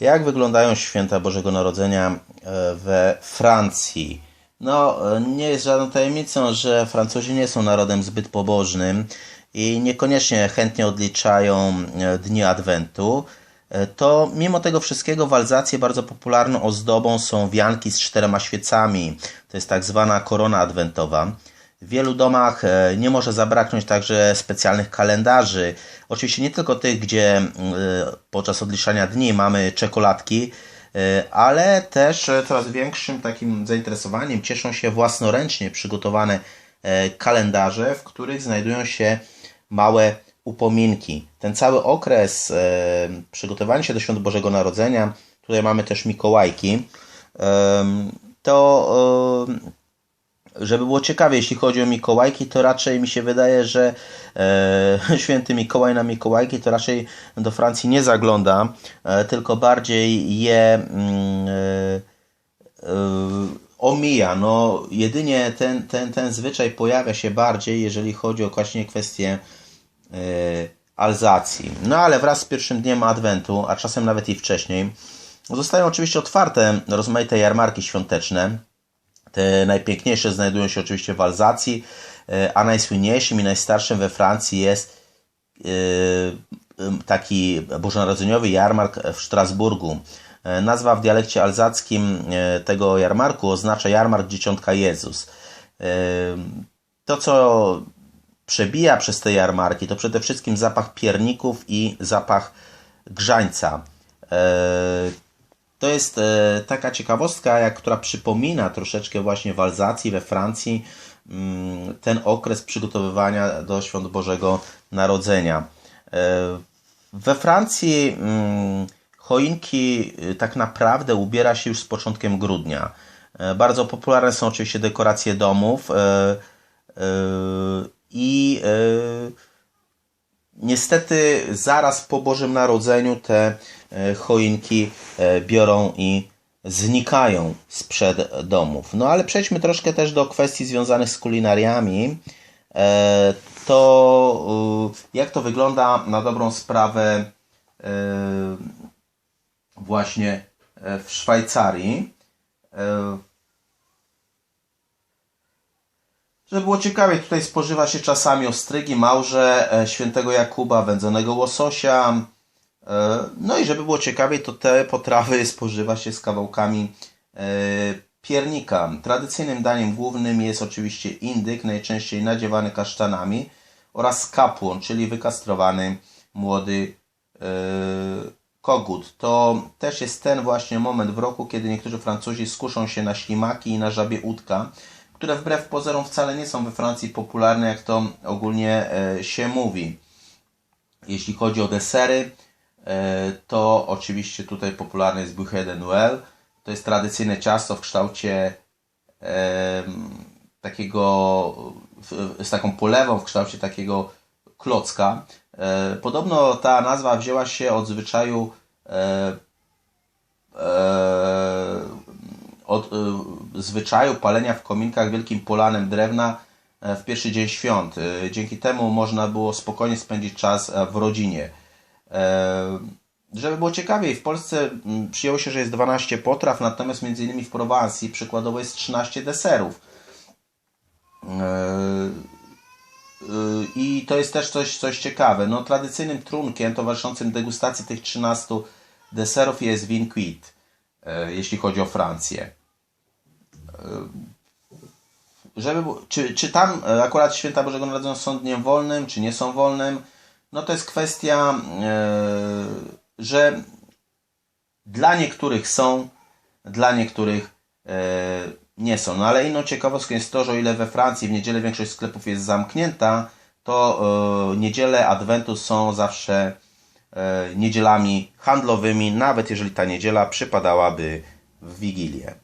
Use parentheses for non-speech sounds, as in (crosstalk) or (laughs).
Jak wyglądają święta Bożego Narodzenia e, we Francji? No, e, nie jest żadną tajemnicą, że Francuzi nie są narodem zbyt pobożnym i niekoniecznie chętnie odliczają e, dni Adwentu. To mimo tego wszystkiego w Alzacji bardzo popularną ozdobą są wianki z czterema świecami. To jest tak zwana korona adwentowa. W wielu domach e, nie może zabraknąć także specjalnych kalendarzy. Oczywiście nie tylko tych, gdzie e, podczas odliczania dni mamy czekoladki, e, ale też coraz większym takim zainteresowaniem cieszą się własnoręcznie przygotowane kalendarze, w których znajdują się małe upominki. Ten cały okres przygotowania się do Świąt Bożego Narodzenia, tutaj mamy też Mikołajki, to żeby było ciekawie, jeśli chodzi o Mikołajki, to raczej mi się wydaje, że e, (laughs) święty Mikołaj na Mikołajki to raczej do Francji nie zagląda, e, tylko bardziej je mm, e, e, omija. No, jedynie ten, ten, ten zwyczaj pojawia się bardziej, jeżeli chodzi o właśnie kwestię e, Alzacji. No ale wraz z pierwszym dniem Adwentu, a czasem nawet i wcześniej, zostają oczywiście otwarte rozmaite jarmarki świąteczne te najpiękniejsze znajdują się oczywiście w Alzacji, e, a najsłynniejszym i najstarszym we Francji jest e, taki bożonarodzeniowy jarmark w Strasburgu. E, nazwa w dialekcie alzackim tego jarmarku oznacza jarmark Dzieciątka Jezus. To, co przebija przez te jarmarki, to przede wszystkim zapach pierników i zapach grzańca. To jest e, taka ciekawostka, jak, która przypomina troszeczkę właśnie w Alzacji, we Francji, mm, ten okres przygotowywania do Świąt Bożego Narodzenia. E, we Francji mm, choinki e, tak naprawdę ubiera się już z początkiem grudnia. Bardzo popularne są oczywiście dekoracje domów i Niestety zaraz po Bożym Narodzeniu te e, choinki e, biorą i znikają sprzed domów. No ale przejdźmy troszkę też do kwestii związanych z kulinariami. E, to jak to wygląda na dobrą sprawę właśnie w Szwajcarii. Żeby było ciekawie, tutaj spożywa się czasami ostrygi, małże e, świętego Jakuba, wędzonego łososia. E, no i żeby było ciekawie, to te potrawy (laughs) spożywa się z kawałkami e, piernika. Tradycyjnym daniem głównym jest oczywiście indyk, najczęściej nadziewany kasztanami oraz kapłon, czyli wykastrowany młody kogut. To też jest ten właśnie moment w roku, kiedy niektórzy Francuzi skuszą się na ślimaki i na żabie udka które wbrew pozorom wcale nie są we Francji popularne, jak to ogólnie e, się mówi. Jeśli chodzi o desery, e, to oczywiście tutaj popularny jest Bouquet de Noël. To jest tradycyjne ciasto w kształcie takiego, z taką polewą w kształcie takiego klocka. E, podobno ta nazwa wzięła się od zwyczaju od y, zwyczaju palenia w kominkach wielkim polanem drewna e, w pierwszy dzień świąt. E, dzięki temu można było spokojnie spędzić czas e, w rodzinie. Żeby było ciekawiej, w Polsce przyjęło się, że jest 12 potraw, natomiast między innymi w Prowansji przykładowo jest 13 deserów. I to jest też coś, coś ciekawe. No, tradycyjnym trunkiem towarzyszącym degustacji tych 13 deserów jest vin cuit, jeśli chodzi o Francję żeby, czy, czy tam e, akurat święta Bożego Narodzenia są dniem wolnym, czy nie są wolnym, no to jest kwestia, e, że dla niektórych są, dla niektórych e, nie są. No ale inną ciekawostką jest to, że o ile we Francji w niedzielę większość sklepów jest zamknięta, to niedziele Adwentu są zawsze niedzielami handlowymi, nawet jeżeli ta niedziela przypadałaby w Wigilię.